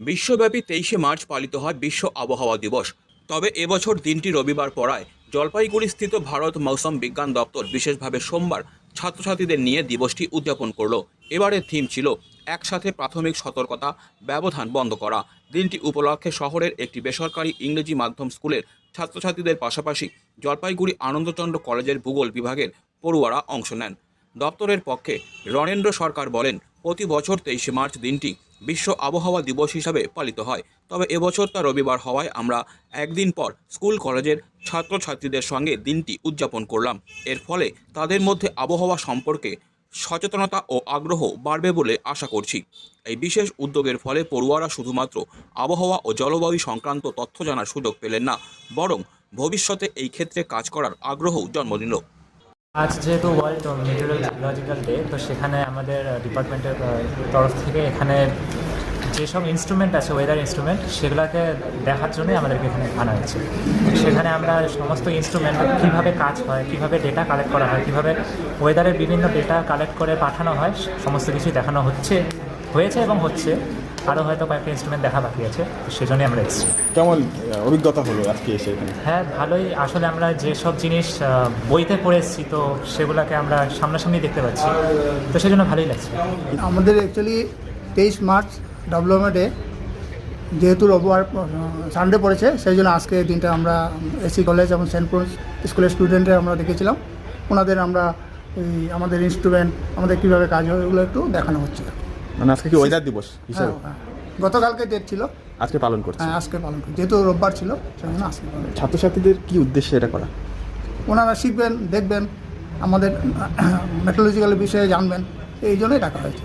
বিশ্বব্যাপী তেইশে মার্চ পালিত হয় বিশ্ব আবহাওয়া দিবস। তবে এবছর দিনটি রবিবার পড়ায় জলপাইগুড়িস্থিত ভারত মৌসুম বিজ্ঞান দপ্তর বিশেষভাবে সোমবার ছাত্রছাত্রীদের নিয়ে দিবসটি উদযাপন করল। এবারের থিম ছিল একসাথে প্রাথমিক সতর্কতা, ব্যবধান বন্ধ করা। দিনটি উপলক্ষে শহরের একটি বেসরকারি ইংরেজি মাধ্যম স্কুলের ছাত্রছাত্রীদের পাশাপাশি জলপাইগুড়ি আনন্দচন্দ্র কলেজের ভূগোল বিভাগের পড়ুয়ারা অংশ নেন। দপ্তরের পক্ষে রণেন্দ্র সরকার বলেন, প্রতি বছর তেইশে মার্চ দিনটি বিশ্ব আবহাওয়া দিবস হিসাবে পালিত হয়। তবে এবছর তা রবিবার হওয়ায় আমরা একদিন পর স্কুল, কলেজের ছাত্রছাত্রীদের সঙ্গে দিনটি উদযাপন করলাম। এর ফলে তাদের মধ্যে আবহাওয়া সম্পর্কে সচেতনতা ও আগ্রহ বাড়বে বলে আশা করছি। এই বিশেষ উদ্যোগের ফলে পড়ুয়ারা শুধুমাত্র আবহাওয়া ও জলবায়ু সংক্রান্ত তথ্য জানার সুযোগ পেলেন না, বরং ভবিষ্যতে এই ক্ষেত্রে কাজ করার আগ্রহও জন্ম দিল আজ যেহেতু ওয়ার্ল্ড মেটেরিয়ালজিক্যাল ডে তো সেখানে আমাদের ডিপার্টমেন্টের তরফ থেকে এখানে যেসব ইনস্ট্রুমেন্ট আছে ওয়েদার ইনস্ট্রুমেন্ট সেগুলোকে দেখার জন্যই আমাদেরকে এখানে আনা হয়েছে। সেখানে আমরা সমস্ত ইনস্ট্রুমেন্ট কীভাবে কাজ হয়, কীভাবে ডেটা কালেক্ট করা হয়, কীভাবে ওয়েদারের বিভিন্ন ডেটা কালেক্ট করে পাঠানো হয়, সমস্ত কিছুই দেখানো হচ্ছে, হয়েছে এবং হচ্ছে। আরও হয়তো কয়েকটা ইনস্ট্রুমেন্ট দেখা বাকি আছে সেজন্যই আমরা এসেছি। কেমন অভিজ্ঞতা হলো আজকে এসে হ্যাঁ ভালোই। আসলে আমরা যেসব জিনিস বইতে পড়ে এসেছি তো সেগুলোকে আমরা সামনাসামনি দেখতে পাচ্ছি। তো সেজন্য ভালোই লাগছে। আমাদের অ্যাকচুয়ালি তেইশ মার্চ ডেভেলপমেন্ট ডে যেহেতু রবিবার সানডে পড়েছে সেই জন্য আজকে এই দিনটা আমরা এসি কলেজ এবং সেন্ট পলস স্কুলের স্টুডেন্টদের আমরা দেখেছিলাম। ওনাদের আমরা আমাদের ইনস্ট্রুমেন্ট আমাদের কীভাবে কাজ হয় এগুলো একটু দেখানো হচ্ছে মানে আজকে কি ওয়েদার দিবস হ্যাঁ হিসাবে? হ্যাঁ। গতকালকে ডেট ছিল। আজকে পালন করছে। হ্যাঁ আজকে পালন করছে। যেহেতু রোববার ছিল সেজন্য আজকে পালন। ছাত্রছাত্রীদের কি উদ্দেশ্যে এটা করা? ওনারা শিখবেন দেখবেন আমাদের মেট্রোলজিক্যাল বিষয়ে জানবেন এই জন্যই ডাকা হয়েছে।